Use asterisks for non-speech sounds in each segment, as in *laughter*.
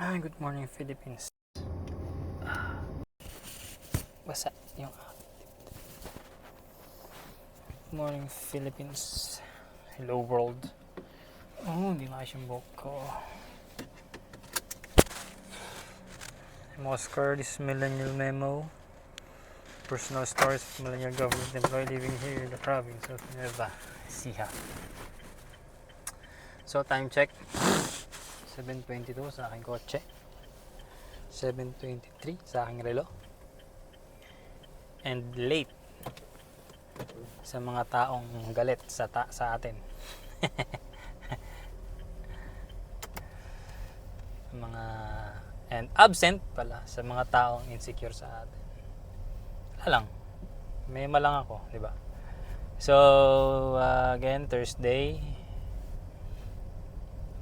Hi, good morning Philippines. Ah, Basa yung Good morning Philippines. Hello world. Oh, hindi maayos yung buhok ko. I'm Oscar, this is Millennial Memo. Personal stories of millennial government employee living here in the province of Nueva Ecija. So, time check. 7.22 sa aking kotse. 7.23 sa aking relo. And late sa mga taong galit sa ta- sa atin. *laughs* mga and absent pala sa mga taong insecure sa atin. Wala lang. May malang ako, di ba? So, uh, again, Thursday,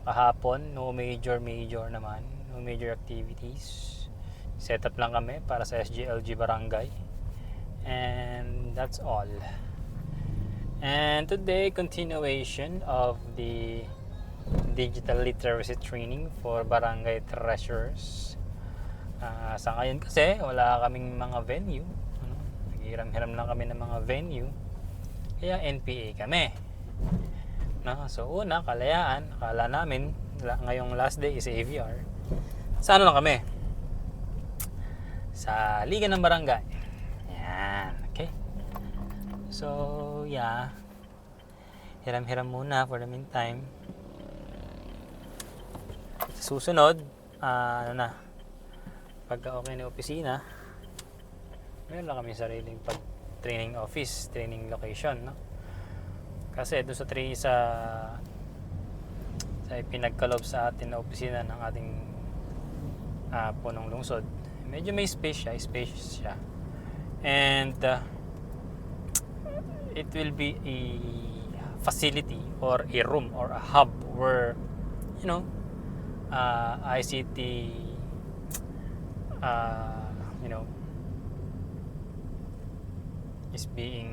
kahapon, no major major naman, no major activities. Set up lang kami para sa SGLG Barangay. And that's all. And today, continuation of the digital literacy training for barangay treasurers. Ah, sa ngayon kasi, wala kaming mga venue. Ano? Naghiram-hiram lang kami ng mga venue. Kaya NPA kami. No? So una, kalayaan. Akala namin, ngayong last day is AVR. Sa ano lang kami? Sa Liga ng Barangay. Yan. Okay? So, yeah. Hiram-hiram muna for the meantime. Sa susunod, ah, ano na, pagka okay na opisina, meron lang kami sariling pag training office, training location, no? Kasi doon sa tri sa sa pinagkalob sa atin na opisina ng ating ah, punong lungsod, medyo may space siya, spacious siya. And uh, it will be a facility or a room or a hub where you know uh, ICT uh, you know is being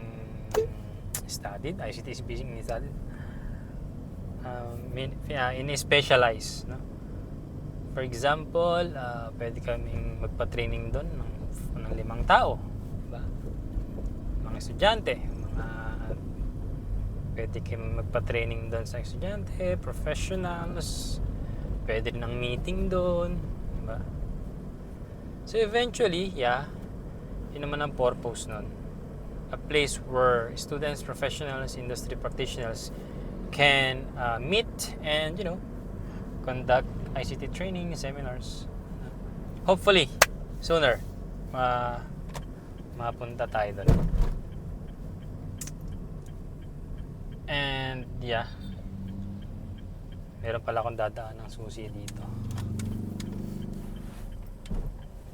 studied. ICT is being. Um, in, uh, in specialize, no? For example, uh, pwede kaming magpa-training doon ng, ng limang tao. Diba? Mga estudyante, mga pwede kayong magpa-training doon sa estudyante, professionals, pwede rin ng meeting doon. Diba? So eventually, yeah, yun naman ang purpose nun. A place where students, professionals, industry practitioners can uh, meet and, you know, conduct ICT training, seminars. Hopefully, sooner, ma mapunta tayo doon. And, yeah. Meron pala akong dadaan ng susi dito.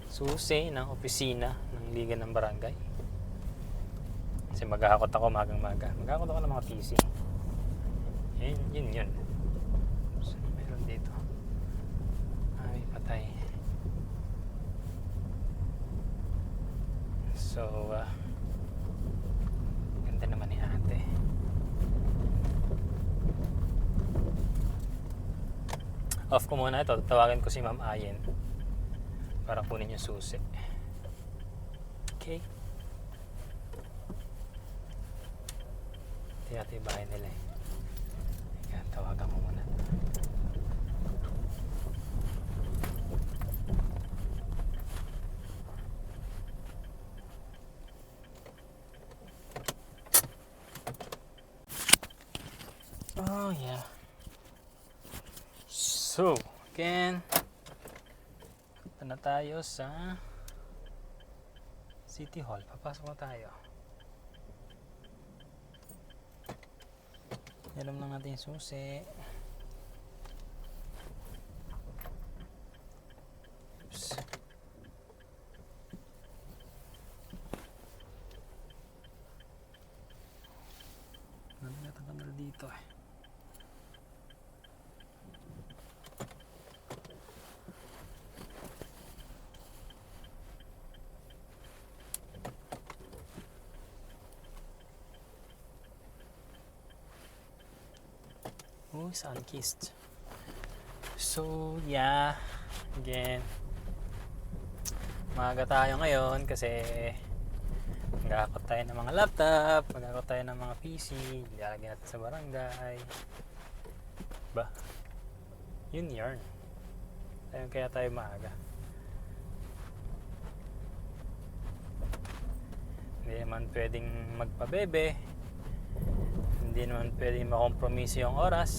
Susi ng opisina ng Liga ng Barangay. Kasi maghahakot ako magang maga. Maghahakot ako ng mga PC. Yun, yun, yun. So, meron dito. Ay, patay. So, uh, ganda naman ni ate. Off ko muna ito. Tawagan ko si Ma'am Ayen para kunin yung susi. Okay. Ito yata yung bahay nila eh. Kaya tawagan ko muna. Oh yeah. So, again, punta na tayo sa City Hall. Papasok na tayo. Alam lang natin yung susi. Oops. Ano natatanggal dito eh. Oh, sun-kissed. So, yeah. Again. Maaga tayo ngayon kasi magkakot tayo ng mga laptop, magkakot tayo ng mga PC, ilalagay natin sa barangay. Ba? Yun yarn. Ayun kaya tayo maaga. Hindi naman pwedeng magpabebe. Hindi naman pwedeng makompromiso yung oras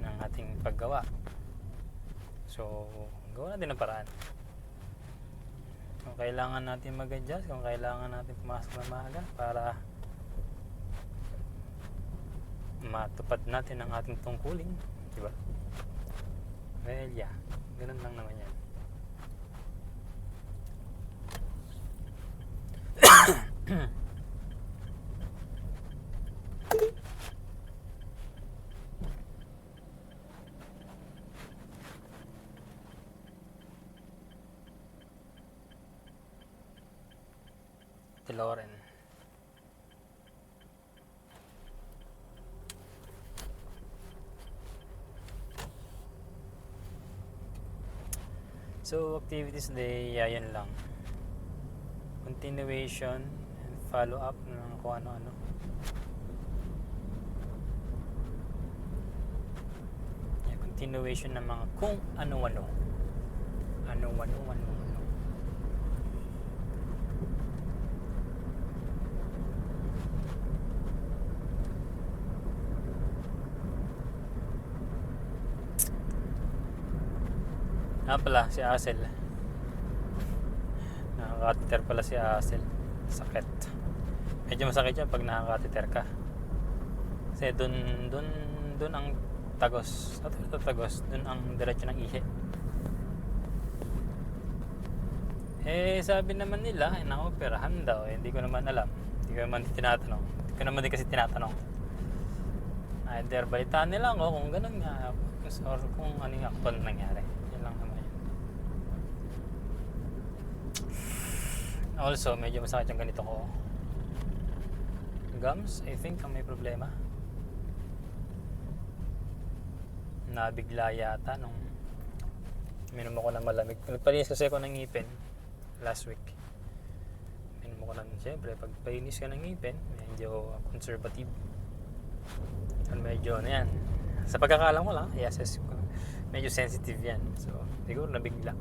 ng ating paggawa. So, gawa natin ng paraan. Kung kailangan natin mag-adjust, kung kailangan natin pumasok na maaga para matupad natin ang ating tungkulin. Di ba? Well, yeah. Ganun lang naman yan. Ate Lauren. So, activities day, yeah, yan lang. Continuation and follow up ng kung ano-ano. Yeah, continuation ng mga kung ano-ano. Ano-ano, ano-ano. Ah pala, si Asel. Nakakateter pala si Asel. Sakit. Medyo masakit yan pag nakakateter ka. Kasi dun, dun, dun ang tagos. At ito tagos, dun ang diretso ng ihe. Eh, sabi naman nila, eh, daw. Eh, hindi ko naman alam. Hindi ko naman tinatanong. Hindi ko naman din kasi tinatanong. Either balitaan nila ako kung ganun nga or kung ano yung actual nangyari. Yan lang naman yun. Also, medyo masakit yung ganito ko. Gums, I think ang may problema. Nabigla yata nung minom ako ng malamig. Nagpalinis kasi ako ng ngipin last week. Minom ako ng, siyempre, pag palinis ka ng ngipin, medyo conservative. Ano medyo ano yan. Sa pagkakalam ko lang, yes, yes, medyo sensitive yan. So, siguro nabigla.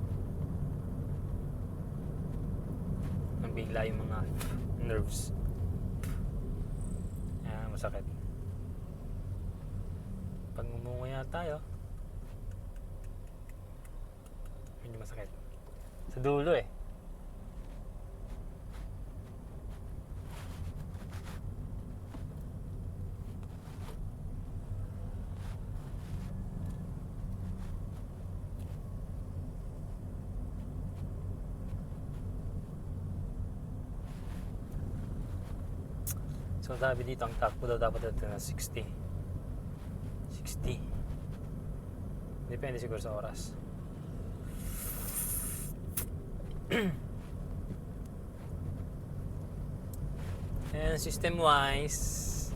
Nabigla yung mga nerves. Kaya masakit. Pag ngumunguya tayo, medyo masakit. Sa dulo eh. So sabi dito ang takbo daw dapat ito na 60. 60. Depende siguro sa oras. *clears throat* And system wise,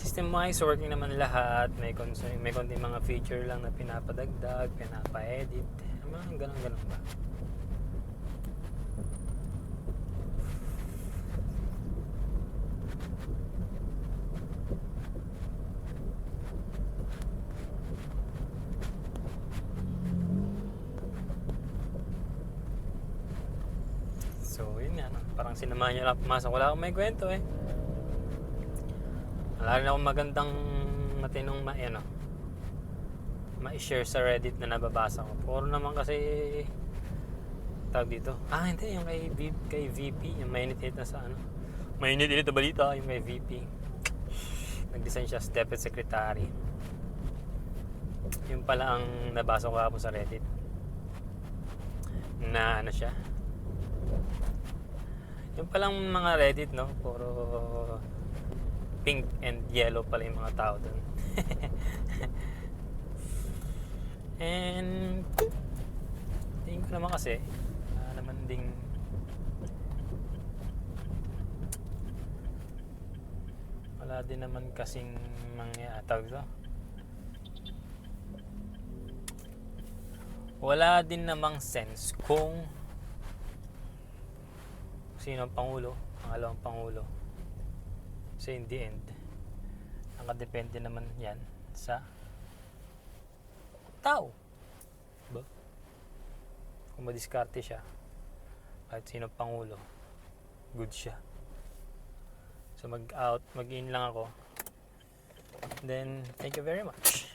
system wise working naman lahat. May concern, may konting mga feature lang na pinapadagdag, pinapa-edit. Mga ganun-ganun ba? So, yun nga. no? Parang sinamahan niya lang pumasok. Wala akong may kwento eh. Wala rin akong magandang matinong ma, ano, ma-share sa Reddit na nababasa ko. Puro naman kasi tawag dito. Ah, hindi. Yung kay, V, kay VP. Yung mainit-init na sa ano. Mainit-init na balita. Yung kay VP. Nag-design siya as Deputy Secretary. Yung pala ang nabasa ko kahapon sa Reddit. Na ano siya. Yung palang mga Reddit, no? Puro pink and yellow pala yung mga tao doon. *laughs* and tingin ko naman kasi wala naman ding wala din naman kasing mga tawag ito wala din namang sense kung sino ang pangulo, pangalawang pangulo. So in the end, nakadepende naman yan sa tao. Ba? Kung madiskarte siya, kahit sino ang pangulo, good siya. So mag-out, mag-in lang ako. Then, thank you very much.